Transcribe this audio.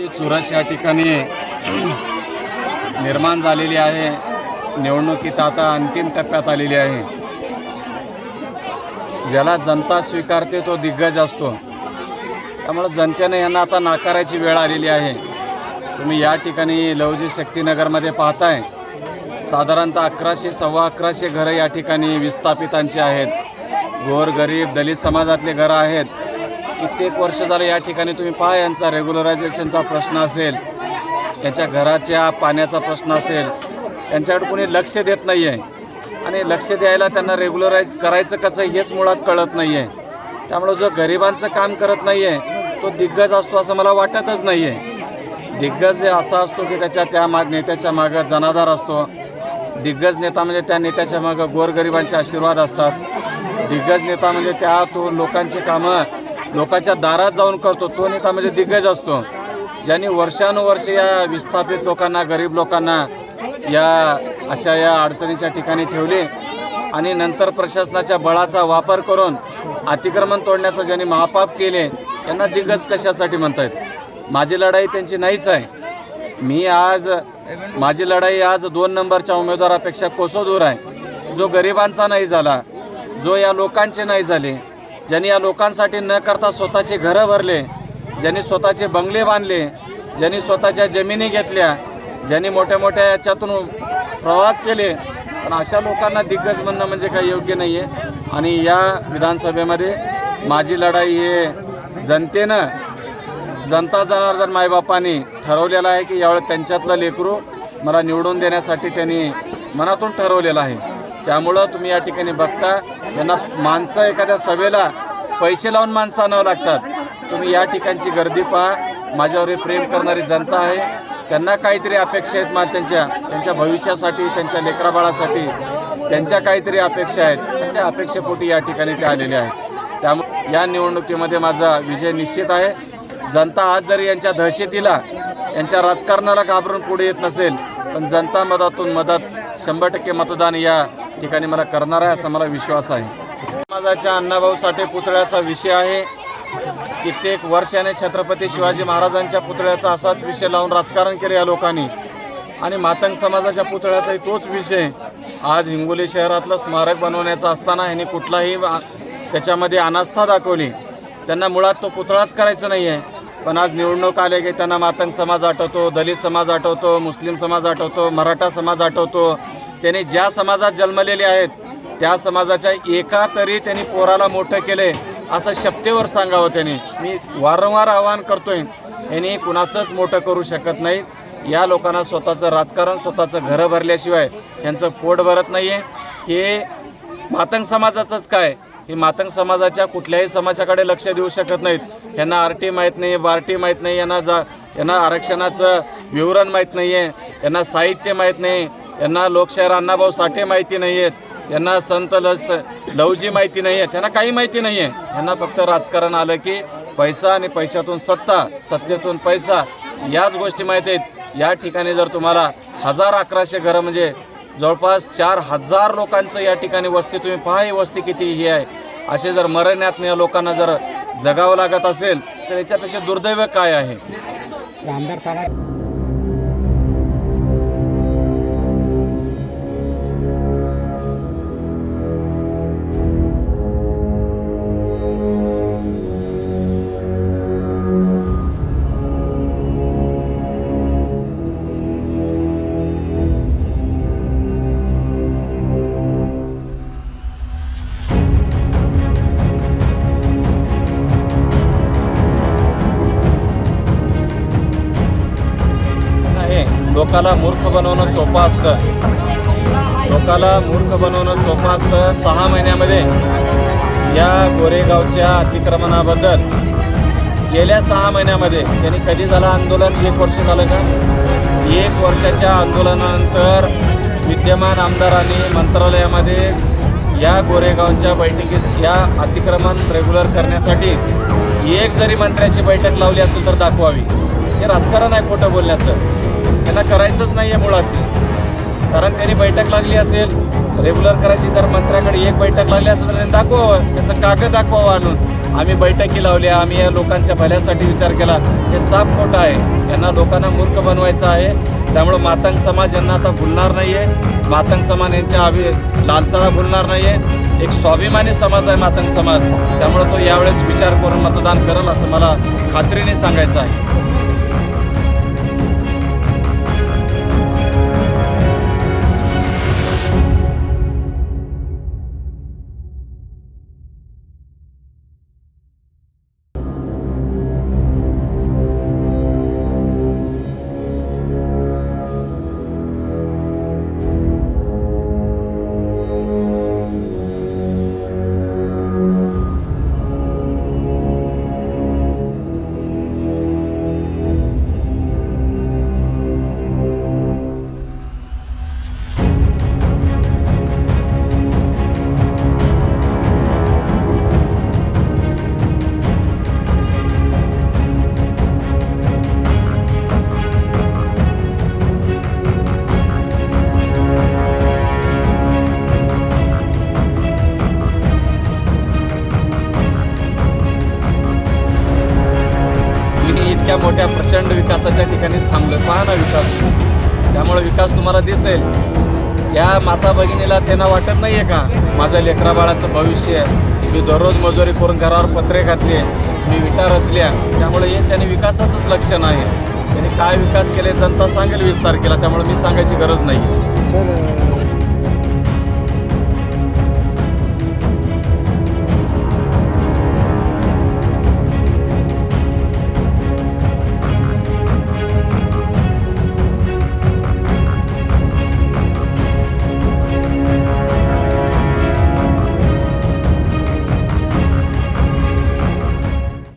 ची चुरस या ठिकाणी निर्माण झालेली आहे. निवडणुकीत आता अंतिम टप्प्यात आलेली आहे. ज्याला जनता स्वीकारते तो दिग्गज असतो. त्यामुळं जनतेने यांना आता नाकारायची वेळ आलेली आहे. तुम्ही या ठिकाणी लवजी शक्तीनगरमध्ये पाहताय. साधारणतः अकराशे सव्वा अकराशे घरं या ठिकाणी विस्थापितांची आहेत. गोरगरीब दलित समाजातले घरं आहेत. कित्येक वर्ष झालं या ठिकाणी तुम्ही पहा यांचा रेग्युलरायझेशनचा प्रश्न असेल यांच्या घराच्या पाण्याचा प्रश्न असेल यांच्याकडे कोणी लक्ष देत नाही आहे आणि लक्ष द्यायला त्यांना रेग्युलराईज करायचं कसं हेच मुळात कळत नाही आहे त्यामुळं जो गरिबांचं काम करत नाही आहे तो दिग्गज असतो असं मला वाटतच नाही आहे दिग्गज असा असतो की त्याच्या त्या मा नेत्याच्या मागं जनाधार असतो. दिग्गज नेता म्हणजे त्या नेत्याच्या मागं गोरगरिबांचे आशीर्वाद असतात. दिग्गज नेता म्हणजे त्या तो लोकांची कामं लोकांच्या दारात जाऊन करतो तो नेता म्हणजे दिग्गज असतो. ज्यांनी वर्षानुवर्ष या विस्थापित लोकांना गरीब लोकांना या अशा या अडचणीच्या ठिकाणी ठेवले आणि नंतर प्रशासनाच्या बळाचा वापर करून अतिक्रमण तोडण्याचं ज्यांनी महापाप केले त्यांना दिग्गज कशासाठी म्हणतायत? माझी लढाई त्यांची नाहीच आहे. मी आज माझी लढाई आज दोन नंबरच्या उमेदवारापेक्षा कोसो दूर आहे. जो गरिबांचा नाही झाला जो या लोकांचे नाही झाले ज्यांनी या लोकांसाठी न करता स्वतःचे घरं भरले ज्यांनी स्वतःचे बंगले बांधले ज्यांनी स्वतःच्या जमिनी घेतल्या ज्यांनी मोठ्या मोठ्या याच्यातून प्रवास केले पण अशा लोकांना दिग्गज म्हणणं म्हणजे काही योग्य नाही आहे आणि या विधानसभेमध्ये माझी लढाई हे जनतेनं जनता जनार्दन मायबापांनी ठरवलेलं आहे की यावेळी त्यांच्यातलं लेकरू मला निवडून देण्यासाठी त्यांनी मनातून ठरवलेलं आहे. त्यामुळं तुम्ही या ठिकाणी बघता यांना माणसं एखाद्या सभेला पैसे लावून माणसं आणावं लागतात. तुम्ही या ठिकाणची गर्दी पहा. माझ्यावर प्रेम करणारी जनता आहे. त्यांना काहीतरी अपेक्षा आहेत मा त्यांच्या त्यांच्या भविष्यासाठी त्यांच्या लेकराबाळासाठी. त्यांच्या काहीतरी अपेक्षा आहेत. आणि त्या अपेक्षेपोटी या ठिकाणी ते आलेले आहेत. त्यामुळे या निवडणुकीमध्ये माझा विजय निश्चित आहे. जनता आज जरी यांच्या दहशतीला यांच्या राजकारणाला घाबरून पुढे येत नसेल पण जनता मतातून मदत शंभर टक्के मतदान या ठिकाणी मला करणार आहे असा मला विश्वास आहे. समाजाच्या अण्णाभाऊ साठे पुतळ्याचा विषय आहे. कित्येक वर्षाने छत्रपती शिवाजी महाराजांच्या पुतळ्याचा असाच विषय लावून राजकारण केले या लोकांनी. आणि मातंग समाजाच्या पुतळ्याचाही तोच विषय आज हिंगोली शहरातलं स्मारक बनवण्याचा असताना ह्यांनी कुठलाही त्याच्यामध्ये अनास्था दाखवली. त्यांना मुळात तो पुतळाच करायचा नाही आहे पण आज निवडणूक आले की त्यांना मातंग समाज आठवतो दलित समाज आठवतो मुस्लिम समाज आठवतो मराठा समाज आठवतो. त्यांनी ज्या समाजात जन्मलेले आहेत त्या समाजाच्या एका तरी त्यांनी पोराला मोठं केले असं शपथेवर सांगावं त्यांनी. मी वारंवार आवाहन करतोय यांनी कुणाचंच मोठं करू शकत नाही. या लोकांना स्वतःचं राजकारण स्वतःचं घरं भरल्याशिवाय यांचं पोट भरत नाही आहे हे मातंग समाजाचंच काय? ही मातंग समाजाच्या कुठल्याही समाजाकडे लक्ष देऊ शकत नाहीत. यांना आर टी माहीत नाही बार टी माहीत नाही यांना जा यांना आरक्षणाचं विवरण माहीत नाही आहे यांना साहित्य माहीत नाही यांना लोकशाहीर अण्णाभाऊ साठे माहिती नाही आहेत यांना संत लस लवजी माहिती नाही आहे त्यांना काही माहिती नाही आहे यांना फक्त राजकारण आलं की पैसा आणि पैशातून सत्ता सत्तेतून पैसा याच गोष्टी माहीत आहेत. या ठिकाणी जर तुम्हाला हजार अकराशे घरं म्हणजे जवळपास चार हजार लोकांचं या ठिकाणी वस्ती तुम्ही पहा ही वस्ती किती ही आहे. असे जर मरण्यात लोकांना जर जगावं लागत असेल तर याच्यापेक्षा दुर्दैव काय आहे? लोकाला मूर्ख बनवणं सोपं असतं. लोकाला मूर्ख बनवणं सोपं असतं. सहा महिन्यामध्ये या गोरेगावच्या अतिक्रमणाबद्दल गेल्या सहा महिन्यामध्ये त्यांनी कधी झालं आंदोलन? एक वर्ष झालं का? एक वर्षाच्या आंदोलनानंतर विद्यमान आमदारांनी मंत्रालयामध्ये या गोरेगावच्या बैठकीस या अतिक्रमण रेग्युलर करण्यासाठी एक जरी मंत्र्याची बैठक लावली असेल तर दाखवावी. हे राजकारण आहे खोटं बोलण्याचं. त्यांना करायचंच नाही आहे मुळात. कारण त्यांनी बैठक लागली असेल रेग्युलर करायची जर मंत्र्याकडे एक बैठक लागली असेल तर त्यांनी दाखवावं त्याचं कागद दाखवावं आणून. आम्ही बैठकी लावल्या आम्ही या लोकांच्या भल्यासाठी विचार केला. हे साफ खोटं आहे. यांना लोकांना मूर्ख बनवायचं आहे. त्यामुळं मातंग समाज यांना आता भुलणार नाही आहे मातंग समाज यांच्या अभि लालचाला भुलणार नाही आहे एक स्वाभिमानी समाज आहे मातंग समाज. त्यामुळं तो यावेळेस विचार करून मतदान करेल असं मला खात्रीने सांगायचं आहे. इतक्या मोठ्या प्रचंड विकासाच्या ठिकाणीच थांबलं पहा ना विकास. त्यामुळे विकास तुम्हाला दिसेल. या माता भगिनीला त्यांना वाटत नाही आहे का? माझ्या लेकरा बाळाचं भविष्य मी दररोज मजुरी करून घरावर पत्रे घातले. मी विटा रचल्या. त्यामुळे हे त्यांनी विकासाचंच लक्षण आहे त्यांनी काय विकास केले जनता सांगेल वीस तारखेला. त्यामुळे मी सांगायची गरज नाही आहे